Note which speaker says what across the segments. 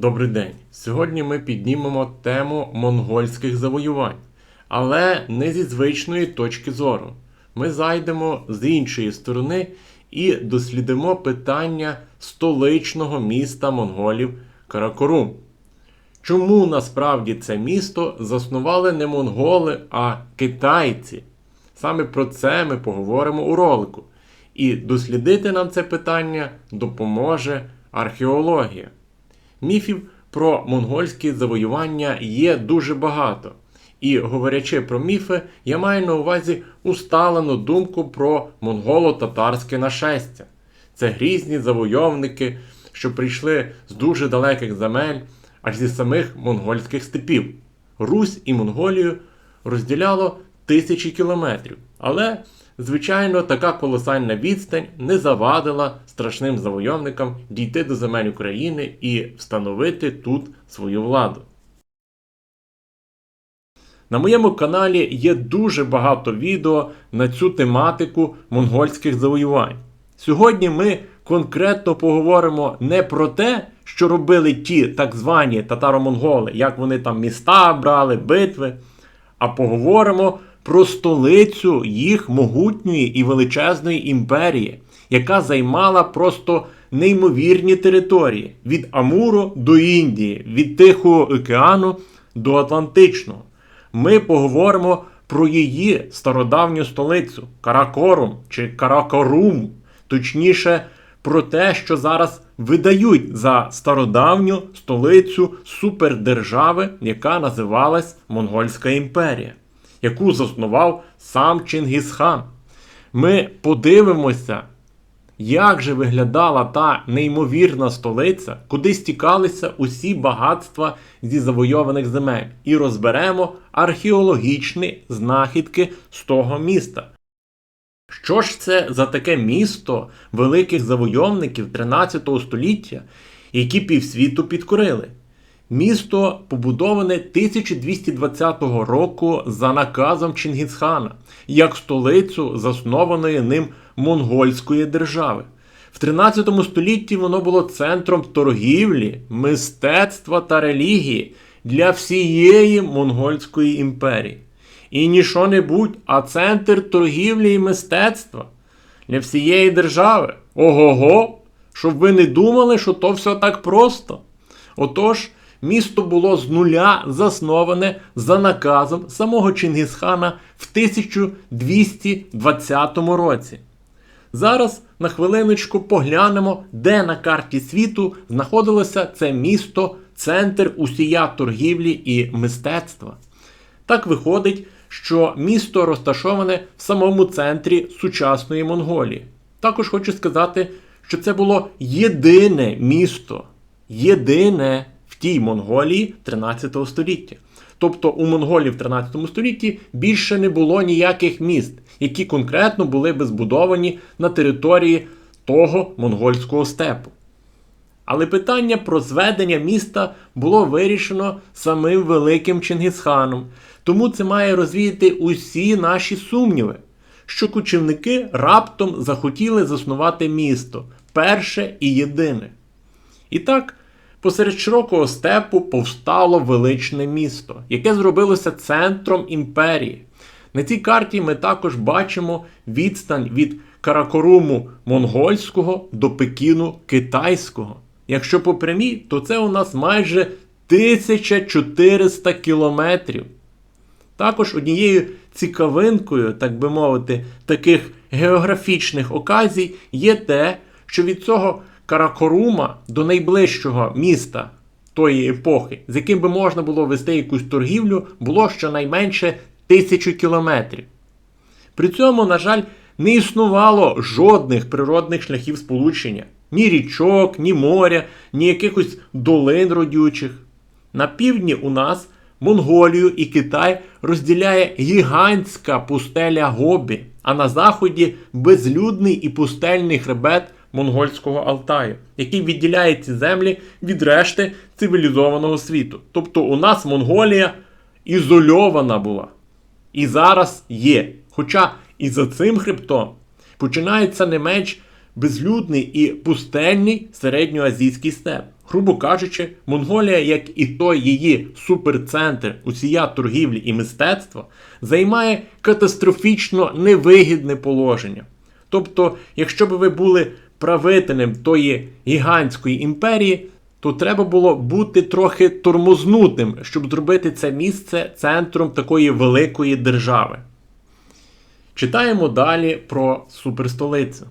Speaker 1: Добрий день. Сьогодні ми піднімемо тему монгольських завоювань, але не зі звичної точки зору. Ми зайдемо з іншої сторони і дослідимо питання столичного міста монголів Каракорум. Чому насправді це місто заснували не монголи, а китайці? Саме про це ми поговоримо у ролику. І дослідити нам це питання допоможе археологія. Міфів про монгольські завоювання є дуже багато. І говорячи про міфи, я маю на увазі усталену думку про монголо-татарське нашестя. Це грізні завойовники, що прийшли з дуже далеких земель, аж зі самих монгольських степів. Русь і Монголію розділяло тисячі кілометрів. Але, звичайно, така колосальна відстань не завадила страшним завойовникам дійти до земель України і встановити тут свою владу. На моєму каналі є дуже багато відео на цю тематику монгольських завоювань. Сьогодні ми конкретно поговоримо не про те, що робили ті так звані татаро-монголи, як вони там міста брали, битви, а поговоримо про столицю їх могутньої і величезної імперії, яка займала просто неймовірні території від Амуру до Індії, від Тихого океану до Атлантичного. Ми поговоримо про її стародавню столицю Каракорум чи Каракорум, точніше, про те, що зараз видають за стародавню столицю супердержави, яка називалась Монгольська імперія, яку заснував сам Чингісхан. Ми подивимося, як же виглядала та неймовірна столиця, куди стікалися усі багатства зі завойованих земель, і розберемо археологічні знахідки з того міста. Що ж це за таке місто великих завойовників 13 століття, які півсвіту підкорили? Місто побудоване 1220 року за наказом Чингісхана, як столицю заснованої ним монгольської держави. В 13 столітті воно було центром торгівлі, мистецтва та релігії для всієї монгольської імперії. І ні що небудь, а центр торгівлі і мистецтва для всієї держави. Ого-го! Щоб ви не думали, що то все так просто. Отож, місто було з нуля засноване за наказом самого Чингісхана в 1220 році. Зараз на хвилиночку поглянемо, де на карті світу знаходилося це місто, центр усія торгівлі і мистецтва. Так виходить, що місто розташоване в самому центрі сучасної Монголії. Також хочу сказати, що це було єдине місто, єдине тій Монголії 13 століття. Тобто у монголів в 13 столітті більше не було ніяких міст, які конкретно були би збудовані на території того монгольського степу. Але питання про зведення міста було вирішено самим великим Чингісханом, тому це має розвіяти усі наші сумніви, що кочівники раптом захотіли заснувати місто перше і єдине. І так, посеред широкого степу повстало величне місто, яке зробилося центром імперії. На цій карті ми також бачимо відстань від Каракоруму монгольського до Пекіну китайського. Якщо по прямій, то це у нас майже 1400 кілометрів. Також однією цікавинкою, так би мовити, таких географічних оказій є те, що від цього Каракорума до найближчого міста тої епохи, з яким би можна було вести якусь торгівлю, було щонайменше тисячу кілометрів. При цьому, на жаль, не існувало жодних природних шляхів сполучення, ні річок, ні моря, ні якихось долин родючих. На півдні у нас Монголію і Китай розділяє гігантська пустеля Гобі, а на заході безлюдний і пустельний хребет монгольського Алтаю, який відділяє ці землі від решти цивілізованого світу. Тобто у нас Монголія ізольована була. І зараз є. Хоча і за цим хребтом починається не менш безлюдний і пустельний середньоазійський степ. Грубо кажучи, Монголія, як і той її суперцентр усія торгівлі і мистецтва, займає катастрофічно невигідне положення. Тобто, якщо б ви були правителем тої гігантської імперії, то треба було бути трохи тормознутим, щоб зробити це місце центром такої великої держави. Читаємо далі про суперстолицю.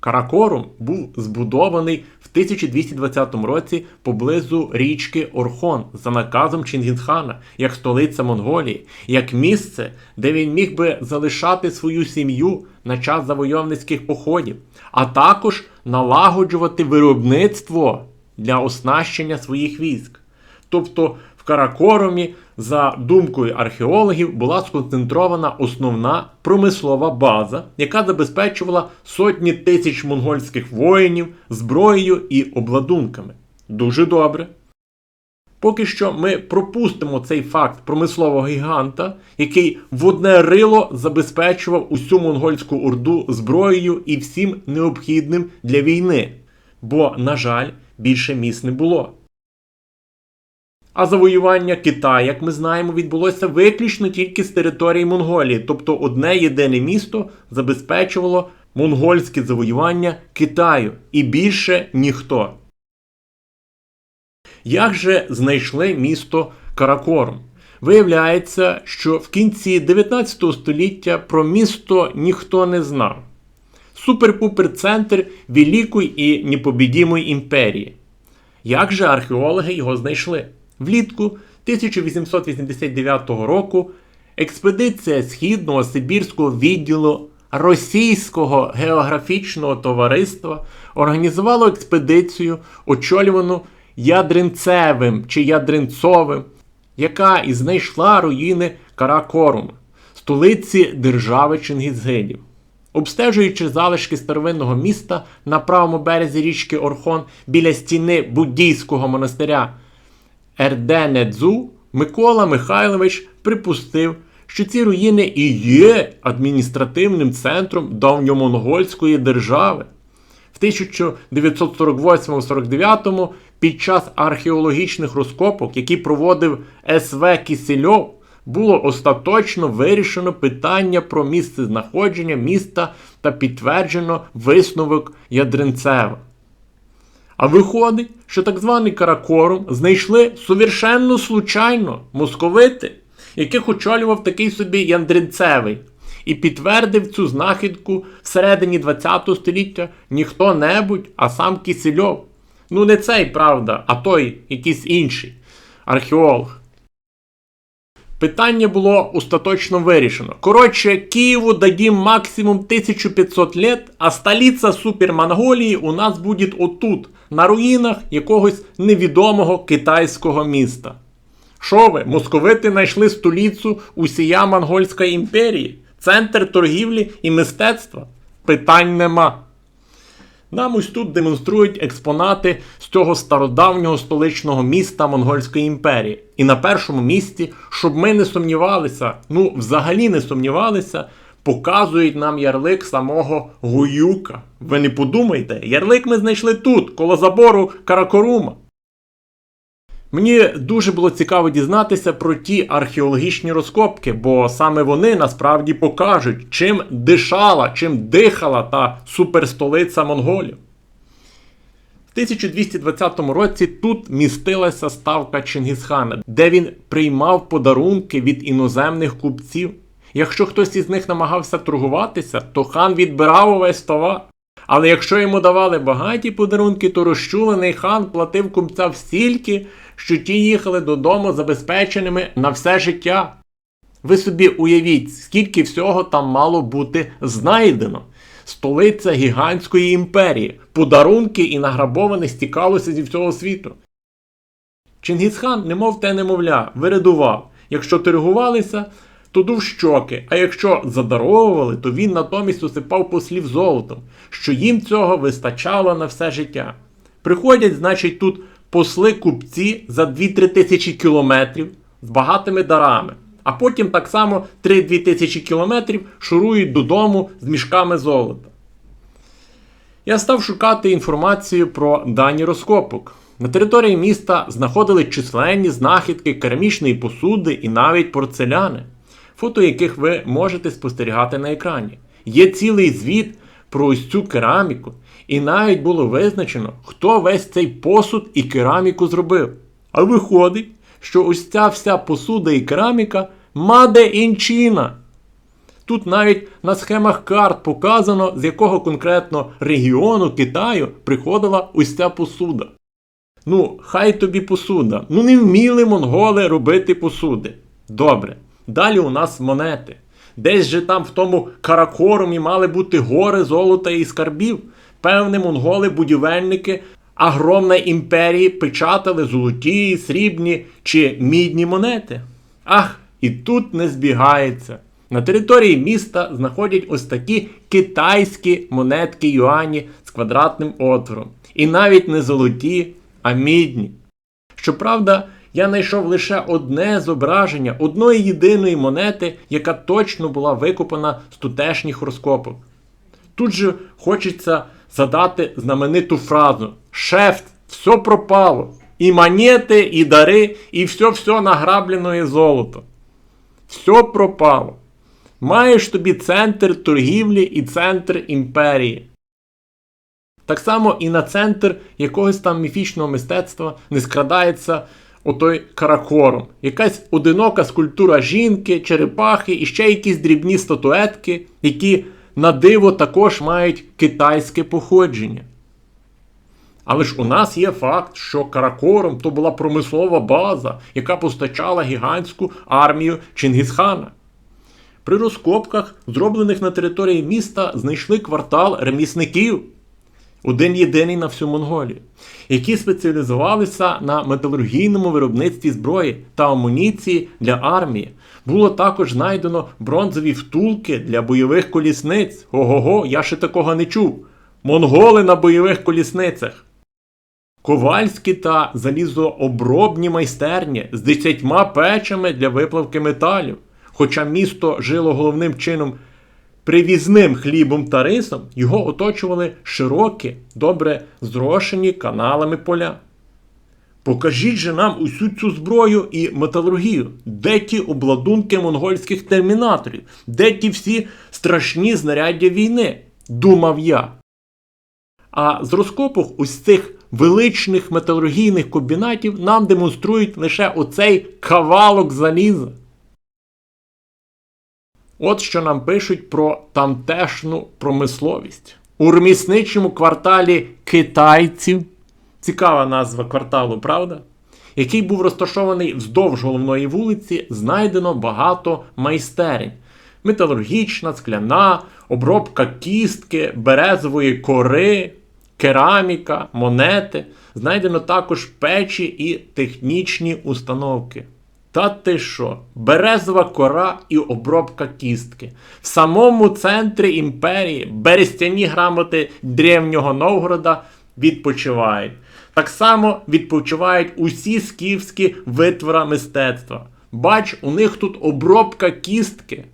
Speaker 1: Каракорум був збудований в 1220 році поблизу річки Орхон за наказом Чингісхана як столиця Монголії, як місце, де він міг би залишати свою сім'ю на час завойовницьких походів, а також налагоджувати виробництво для оснащення своїх військ. Тобто в Каракорумі, за думкою археологів, була сконцентрована основна промислова база, яка забезпечувала сотні тисяч монгольських воїнів зброєю і обладунками. Дуже добре. Поки що ми пропустимо цей факт промислового гіганта, який в одне рило забезпечував усю монгольську орду зброєю і всім необхідним для війни. Бо, на жаль, більше міст не було. А завоювання Китаю, як ми знаємо, відбулося виключно тільки з території Монголії, тобто одне єдине місто забезпечувало монгольське завоювання Китаю і більше ніхто. Як же знайшли місто Каракорум? Виявляється, що в кінці 19 століття про місто ніхто не знав. Супер-пупер центр Великої і непобідімої імперії. Як же археологи його знайшли? Влітку 1889 року експедиція Східного Сибірського відділу Російського географічного товариства організувала експедицію, очолювану Ядринцевим чи Ядринцовим, яка і знайшла руїни Каракорума, столиці держави Чингізгидів. Обстежуючи залишки старовинного міста на правому березі річки Орхон біля стіни буддійського монастиря Ерденедзу, Микола Михайлович припустив, що ці руїни і є адміністративним центром давньомонгольської держави. В 1948-49 під час археологічних розкопок, які проводив СВ Кісельов, було остаточно вирішено питання про місце знаходження міста та підтверджено висновок Ядринцева. А виходить, що так званий Каракорум знайшли совершенно случайно московити, яких очолював такий собі Яндринцевий, і підтвердив цю знахідку всередині ХХ століття ніхто небудь, а сам Кісельов. Ну, не цей, правда, а той якийсь інший археолог. Питання було остаточно вирішено. Коротше, Києву дадим максимум 1500 лет, а столиця Супермонголії у нас буде отут, на руїнах якогось невідомого китайського міста. Що ви, московити знайшли столицю усія Монгольської імперії, центр торгівлі і мистецтва? Питань нема. Нам ось тут демонструють експонати з цього стародавнього столичного міста Монгольської імперії. І на першому місці, щоб ми не сумнівалися, ну взагалі не сумнівалися, показують нам ярлик самого Гуюка. Ви не подумайте, ярлик ми знайшли тут, коло забору Каракорума. Мені дуже було цікаво дізнатися про ті археологічні розкопки, бо саме вони насправді покажуть, чим дишала, чим дихала та суперстолиця монголів. В 1220 році тут містилася ставка Чингісхана, де він приймав подарунки від іноземних купців. Якщо хтось із них намагався торгуватися, то хан відбирав увесь товар. Але якщо йому давали багаті подарунки, то розчулений хан платив купцям стільки, що ті їхали додому забезпеченими на все життя. Ви собі уявіть, скільки всього там мало бути знайдено. Столиця гігантської імперії, подарунки і награбоване стікалося зі всього світу. Чингісхан, немов те немовля, вирядував. Якщо торгувалися, то дув щоки, а якщо задаровували, то він натомість усипав послів золотом, що їм цього вистачало на все життя. Приходять, значить, тут посли купці за 2-3 тисячі кілометрів з багатими дарами, а потім так само 3-2 тисячі кілометрів шурують додому з мішками золота. Я став шукати інформацію про дані розкопок. На території міста знаходили численні знахідки керамічної посуди і навіть порцеляни, фото яких ви можете спостерігати на екрані. Є цілий звіт про ось цю кераміку, і навіть було визначено, хто весь цей посуд і кераміку зробив. А виходить, що ось ця вся посуда і кераміка маде інчина. Тут навіть на схемах карт показано, з якого конкретно регіону Китаю приходила ось ця посуда. Ну, хай тобі посуда. Ну не вміли монголи робити посуди. Добре. Далі у нас монети. Десь же там в тому Каракорумі мали бути гори золота і скарбів. Певне, монголи-будівельники агромної імперії печатали золоті, срібні чи мідні монети. Ах, і тут не збігається. На території міста знаходять ось такі китайські монетки юані з квадратним отвором. І навіть не золоті, а мідні. Щоправда, я знайшов лише одне зображення одної єдиної монети, яка точно була викопана з тутешніх розкопок. Тут же хочеться задати знамениту фразу: Шеф, все пропало. І монети, і дари, і все-все награблене золото. Все пропало. Маєш тобі центр торгівлі і центр імперії. Так само і на центр якогось там міфічного мистецтва не скрадається отой каракорум. Якась одинока скульптура жінки, черепахи і ще якісь дрібні статуетки, які на диво також мають китайське походження. Але ж у нас є факт, що Каракорум то була промислова база, яка постачала гігантську армію Чингісхана. При розкопках, зроблених на території міста, знайшли квартал ремісників, один єдиний на всю Монголію, які спеціалізувалися на металургійному виробництві зброї та амуніції для армії. Було також знайдено бронзові втулки для бойових колісниць. Ого-го, я ще такого не чув. Монголи на бойових колісницях. Ковальські та залізообробні майстерні з десятьма печами для виплавки металів. Хоча місто жило головним чином привізним хлібом та рисом, його оточували широкі, добре зрошені каналами поля. Покажіть же нам усю цю зброю і металургію, де ті обладунки монгольських термінаторів, де ті всі страшні знаряддя війни, думав я. А з розкопок ось цих величних металургійних комбінатів нам демонструють лише оцей кавалок заліза. От що нам пишуть про тамтешну промисловість. У ремісничому кварталі китайців, цікава назва кварталу, правда? Який був розташований вздовж головної вулиці, знайдено багато майстерень. Металургічна, скляна, обробка кістки, березової кори, кераміка, монети. Знайдено також печі і технічні установки. Та ти що? Березова кора і обробка кістки. В самому центрі імперії берестяні грамоти древнього Новгорода відпочивають. Так само відпочивають усі скіфські витвора мистецтва. Бач, у них тут обробка кістки.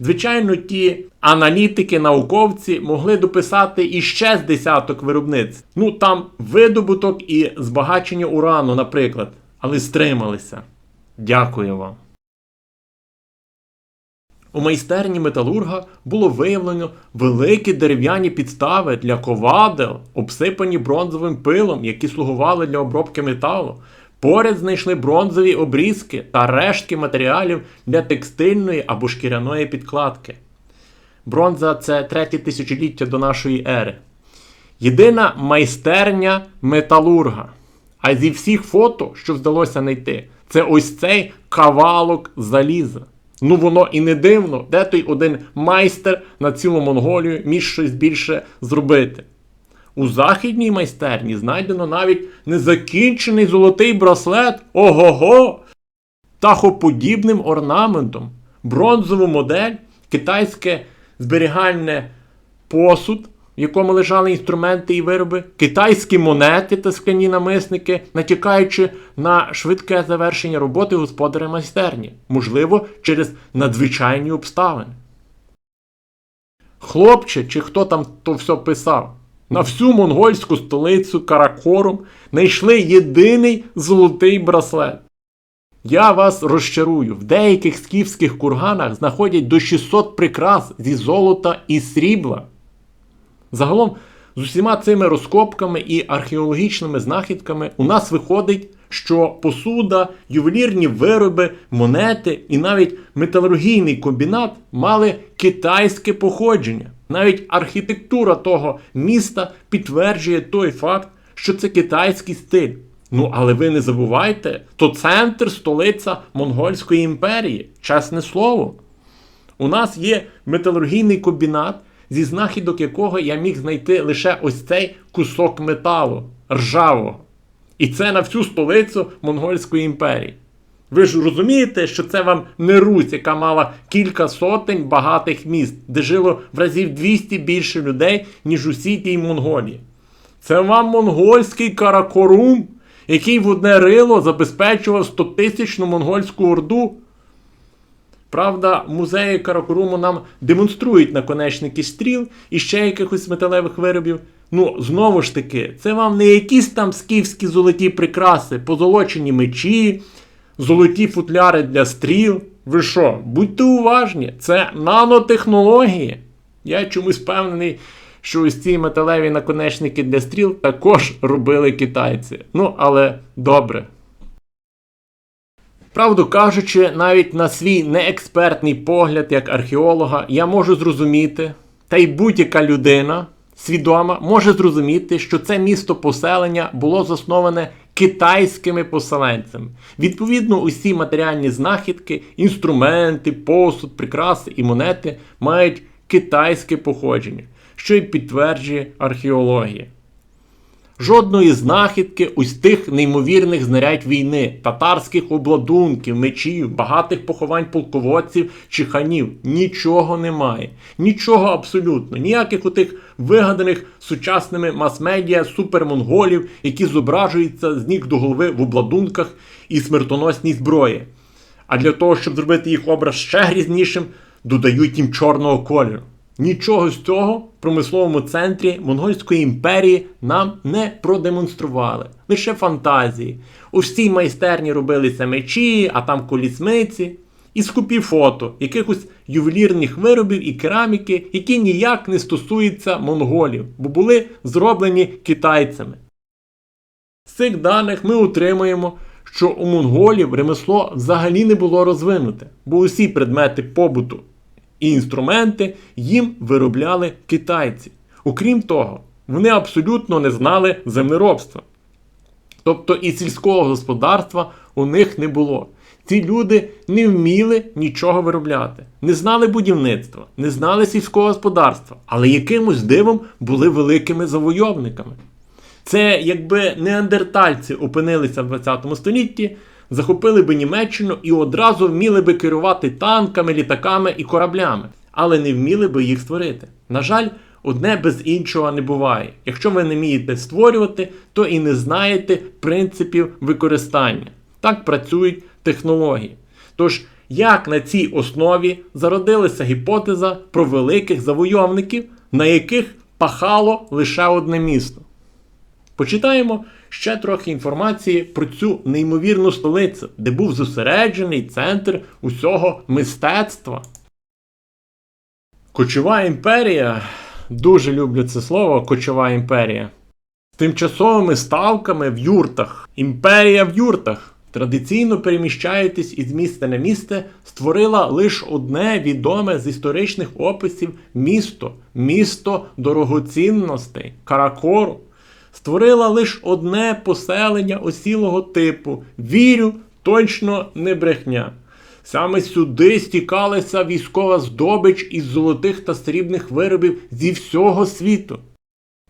Speaker 1: Звичайно, ті аналітики, науковці могли дописати іще з десяток виробниць. Ну там видобуток і збагачення урану, наприклад, але стрималися. Дякую вам. У майстерні металурга було виявлено великі дерев'яні підстави для ковадел, обсипані бронзовим пилом, які слугували для обробки металу. Поряд знайшли бронзові обрізки та рештки матеріалів для текстильної або шкіряної підкладки. Бронза це третє тисячоліття до нашої ери. Єдина майстерня металурга. А зі всіх фото, що вдалося знайти, це ось цей кавалок заліза. Ну воно і не дивно, де той один майстер на цілу Монголію міг щось більше зробити. У західній майстерні знайдено навіть незакінчений золотий браслет. Ого-го, тахоподібним орнаментом, бронзову модель, китайське зберігальне посуд, в якому лежали інструменти і вироби, китайські монети та скляні намисники, натякаючи на швидке завершення роботи господаря майстерні, можливо, через надзвичайні обставини. Хлопче, чи хто там то все писав, на всю монгольську столицю Каракорум знайшли єдиний золотий браслет. Я вас розчарую, в деяких скіфських курганах знаходять до 600 прикрас зі золота і срібла. Загалом, з усіма цими розкопками і археологічними знахідками у нас виходить, що посуда, ювелірні вироби, монети і навіть металургійний комбінат мали китайське походження. Навіть архітектура того міста підтверджує той факт, що це китайський стиль. Ну, але ви не забувайте, то центр столиця Монгольської імперії, чесне слово. У нас є металургійний комбінат, зі знахідок якого я міг знайти лише ось цей кусок металу ржавого. І це на всю столицю Монгольської імперії. Ви ж розумієте, що це вам не Русь, яка мала кілька сотень багатих міст, де жило в разів 200 більше людей, ніж усі тій Монголії. Це вам монгольський каракорум, який в одне рило забезпечував 100-тисячну монгольську орду. Правда, музеї Каракоруму нам демонструють наконечники стріл і ще якихось металевих виробів. Ну, знову ж таки, це вам не якісь там скіфські золоті прикраси, позолочені мечі, золоті футляри для стріл. Ви що, будьте уважні, це нанотехнології. Я чомусь впевнений, що ось ці металеві наконечники для стріл також робили китайці. Ну, але добре. Правду кажучи, навіть на свій неекспертний погляд як археолога я можу зрозуміти, та й будь-яка людина свідома може зрозуміти, що це місто поселення було засноване китайськими поселенцями. Відповідно, усі матеріальні знахідки, інструменти, посуд, прикраси і монети мають китайське походження, що й підтверджує археологія. Жодної знахідки ось тих неймовірних знарядь війни, татарських обладунків, мечів, багатих поховань полководців чи ханів. Нічого немає. Нічого абсолютно. Ніяких отих вигаданих сучасними мас-медіа супермонголів, які зображуються з ніг до голови в обладунках і смертоносній зброї. А для того, щоб зробити їх образ ще грізнішим, додають їм чорного кольору. Нічого з цього в промисловому центрі Монгольської імперії нам не продемонстрували. Лише фантазії. У всій майстерні робилися мечі, а там колісниці. І скупі фото якихось ювелірних виробів і кераміки, які ніяк не стосуються монголів, бо були зроблені китайцями. З цих даних ми отримуємо, що у монголів ремесло взагалі не було розвинуте, бо усі предмети побуту і інструменти їм виробляли китайці. Окрім того, вони абсолютно не знали землеробства. Тобто і сільського господарства у них не було. Ці люди не вміли нічого виробляти, не знали будівництва, не знали сільського господарства, але якимось дивом були великими завойовниками. Це якби неандертальці опинилися в 20 столітті, захопили би Німеччину і одразу вміли би керувати танками, літаками і кораблями, але не вміли би їх створити. На жаль, одне без іншого не буває. Якщо ви не вмієте створювати, то і не знаєте принципів використання. Так працюють технології. Тож, як на цій основі зародилася гіпотеза про великих завойовників, на яких пахало лише одне місто? Почитаємо ще трохи інформації про цю неймовірну столицю, де був зосереджений центр усього мистецтва. Кочова імперія. Дуже люблю це слово кочова імперія. З тимчасовими ставками в юртах. Імперія в юртах. Традиційно переміщаєтесь із місця на місце, створила лише одне відоме з історичних описів місто, місто дорогоцінностей, Каракору створила лише одне поселення осілого типу. Вірю, точно не брехня. Саме сюди стікалася військова здобич із золотих та срібних виробів зі всього світу.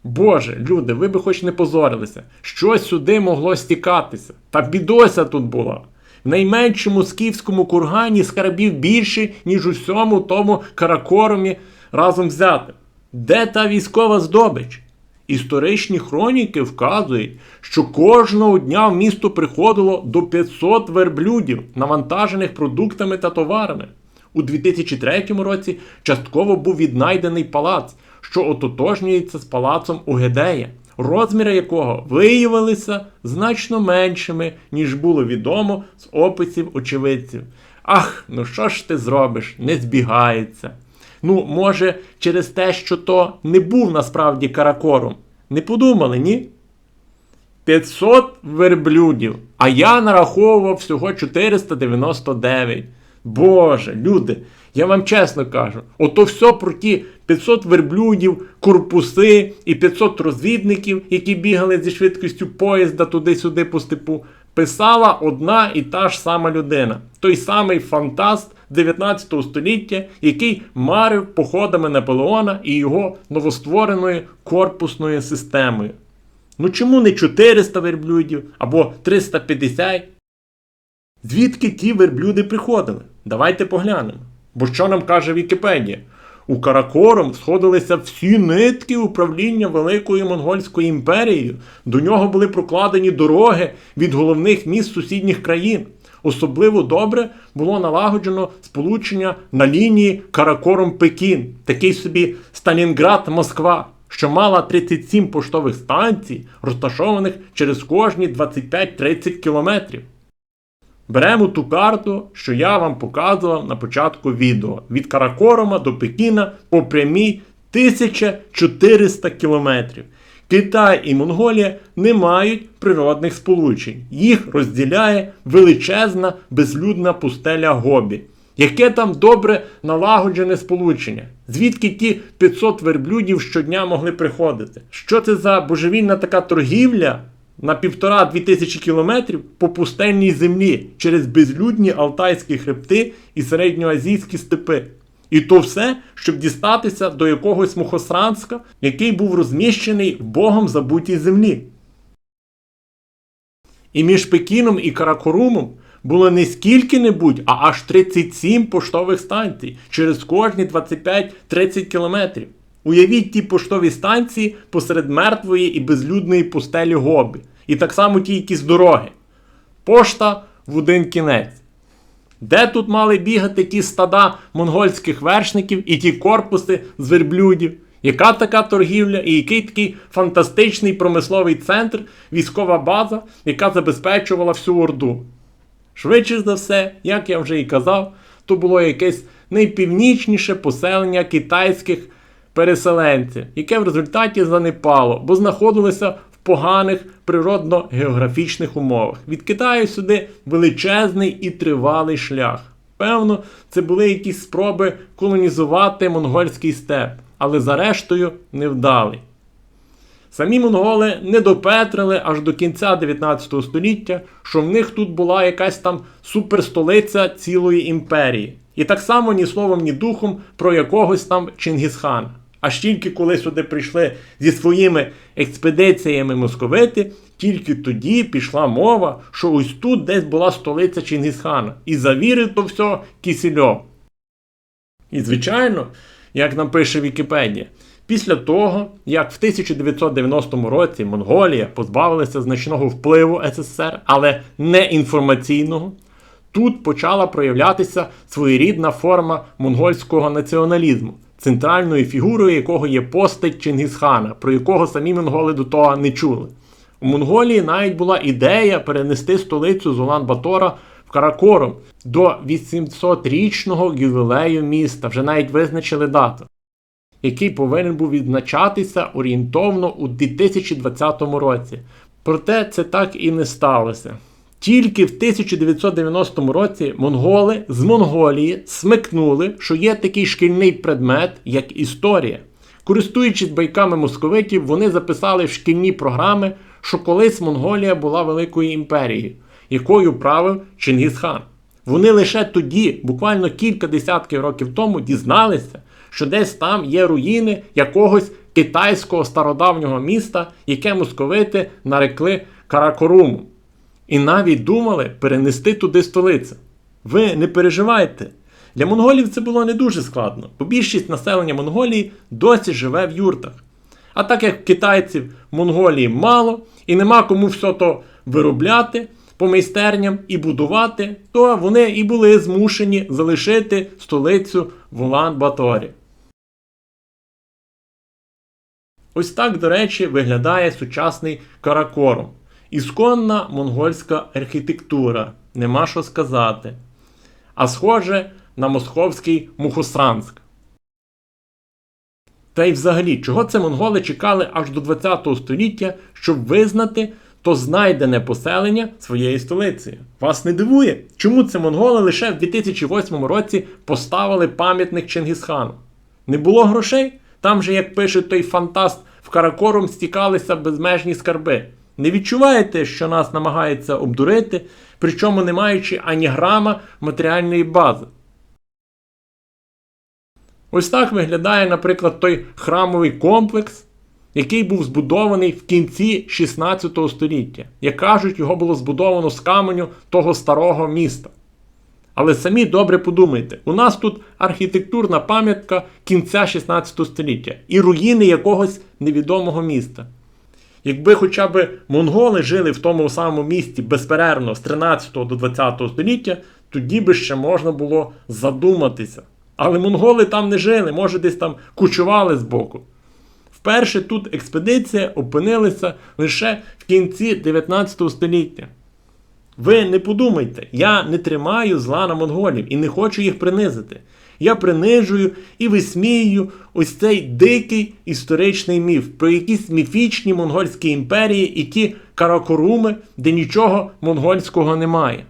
Speaker 1: Боже, люди, ви би хоч не позорилися, що сюди могло стікатися? Та бідося тут була. В найменшому скіфському кургані скарбів більше, ніж у всьому тому каракоромі разом взятим. Де та військова здобич? Історичні хроніки вказують, що кожного дня в місто приходило до 500 верблюдів, навантажених продуктами та товарами. у 2003 році частково був віднайдений палац, що ототожнюється з палацом Угедея, розміри якого виявилися значно меншими, ніж було відомо з описів очевидців. Ах, ну що ж ти зробиш? Не збігається. Ну, може, через те, що то не був насправді каракором. Не подумали, ні? 500 верблюдів, а я нараховував всього 499. Боже, люди, я вам чесно кажу, ото все про ті 500 верблюдів, корпуси і 500 розвідників, які бігали зі швидкістю поїзда туди-сюди по степу, писала одна і та ж сама людина. Той самий фантаст 19 століття, який марив походами Наполеона і його новоствореною корпусною системою. Ну чому не 400 верблюдів або 350? Звідки ті верблюди приходили? Давайте поглянемо. Бо що нам каже Вікіпедія? У Каракором сходилися всі нитки управління Великою Монгольською імперією. До нього були прокладені дороги від головних міст сусідніх країн. Особливо добре було налагоджено сполучення на лінії Каракором-Пекін, такий собі Сталінград-Москва, що мала 37 поштових станцій, розташованих через кожні 25-30 кілометрів. Беремо ту карту, що я вам показував на початку відео. Від Каракорома до Пекіна по прямій 1400 кілометрів. Китай і Монголія не мають природних сполучень. Їх розділяє величезна безлюдна пустеля Гобі. Яке там добре налагоджене сполучення? Звідки ті 500 верблюдів щодня могли приходити? Що це за божевільна така торгівля на півтора-дві тисячі кілометрів по пустельній землі через безлюдні Алтайські хребти і середньоазійські степи? І то все, щоб дістатися до якогось Мухосранська, який був розміщений в Богом забутій землі. І між Пекіном і Каракорумом було не скільки-небудь, а аж 37 поштових станцій через кожні 25-30 кілометрів. Уявіть ті поштові станції посеред мертвої і безлюдної пустелі Гобі. І так само ті якісь дороги. Пошта в один кінець. Де тут мали бігати ті стада монгольських вершників і ті корпуси з верблюдів? Яка така торгівля і який такий фантастичний промисловий центр, військова база, яка забезпечувала всю Орду? Швидше за все, як я вже і казав, то було якесь найпівнічніше поселення китайських переселенців, яке в результаті занепало, бо знаходилося поганих природно-географічних умовах. Від Китаю сюди величезний і тривалий шлях. Певно, це були якісь спроби колонізувати монгольський степ, але зарештою невдалий. Самі монголи не допетрили аж до кінця 19 століття, що в них тут була якась там суперстолиця цілої імперії. І так само ні словом, ні духом про якогось там Чингісхана. Аж тільки коли сюди прийшли зі своїми експедиціями московити, тільки тоді пішла мова, що ось тут десь була столиця Чингісхана. І завірив то все Кісільов. І, звичайно, як нам пише Вікіпедія, після того, як в 1990 році Монголія позбавилася значного впливу СССР, але не інформаційного, тут почала проявлятися своєрідна форма монгольського націоналізму, центральною фігурою якого є постать Чингісхана, про якого самі монголи до того не чули. У Монголії навіть була ідея перенести столицю Золан Батора в Каракорум до 800-річного ювілею міста, вже навіть визначили дату, який повинен був відзначатися орієнтовно у 2020 році. Проте це так і не сталося. Тільки в 1990 році монголи з Монголії смикнули, що є такий шкільний предмет, як історія. Користуючись байками московитів, вони записали в шкільні програми, що колись Монголія була великою імперією, якою правив Чингісхан. Вони лише тоді, буквально кілька десятків років тому, дізналися, що десь там є руїни якогось китайського стародавнього міста, яке московити нарекли Каракорумом. І навіть думали перенести туди столицю. Ви не переживайте. Для монголів це було не дуже складно, бо більшість населення Монголії досі живе в юртах. А так як китайців в Монголії мало і нема кому все то виробляти, по майстерням і будувати, то вони і були змушені залишити столицю в Улан-Баторі. Ось так, до речі, виглядає сучасний Каракорум. Ісконна монгольська архітектура, нема що сказати. А схоже на московський Мухосранск. Та й взагалі, чого це монголи чекали аж до 20 століття, щоб визнати то знайдене поселення своєї столиці? Вас не дивує, чому це монголи лише в 2008 році поставили пам'ятник Чингісхану? Не було грошей? Там же, як пише той фантаст, в Каракорум стікалися безмежні скарби. Не відчуваєте, що нас намагаються обдурити, причому не маючи ані грама матеріальної бази. Ось так виглядає, наприклад, той храмовий комплекс, який був збудований в кінці 16 століття. Як кажуть, його було збудовано з каменю того старого міста. Але самі добре подумайте, у нас тут архітектурна пам'ятка кінця 16 століття і руїни якогось невідомого міста. Якби хоча б монголи жили в тому самому місті безперервно з 13 до 20 століття, тоді би ще можна було задуматися. Але монголи там не жили, може десь там кучували збоку. Вперше тут експедиція опинилася лише в кінці 19 століття. Ви не подумайте, я не тримаю зла на монголів і не хочу їх принизити. Я принижую і висміюю ось цей дикий історичний міф про якісь міфічні монгольські імперії і ті каракоруми, де нічого монгольського немає.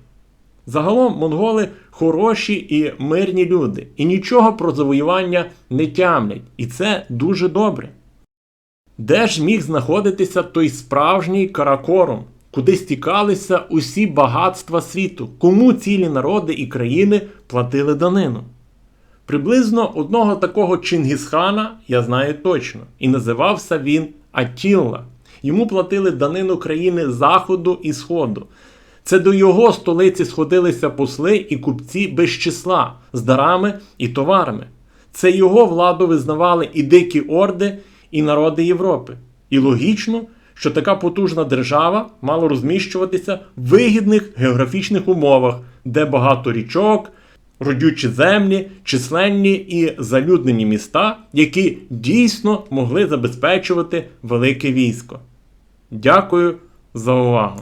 Speaker 1: Загалом монголи хороші і мирні люди, і нічого про завоювання не тямлять, і це дуже добре. Де ж міг знаходитися той справжній каракорум, куди стікалися усі багатства світу, кому цілі народи і країни платили данину? Приблизно одного такого Чингісхана я знаю точно, і називався він Аттілла. Йому платили данину країни Заходу і Сходу. Це до його столиці сходилися посли і купці без числа з дарами і товарами. Це його владу визнавали і дикі орди, і народи Європи. І логічно, що така потужна держава мала розміщуватися в вигідних географічних умовах, де багато річок, родючі землі, численні і залюднені міста, які дійсно могли забезпечувати велике військо. Дякую за увагу!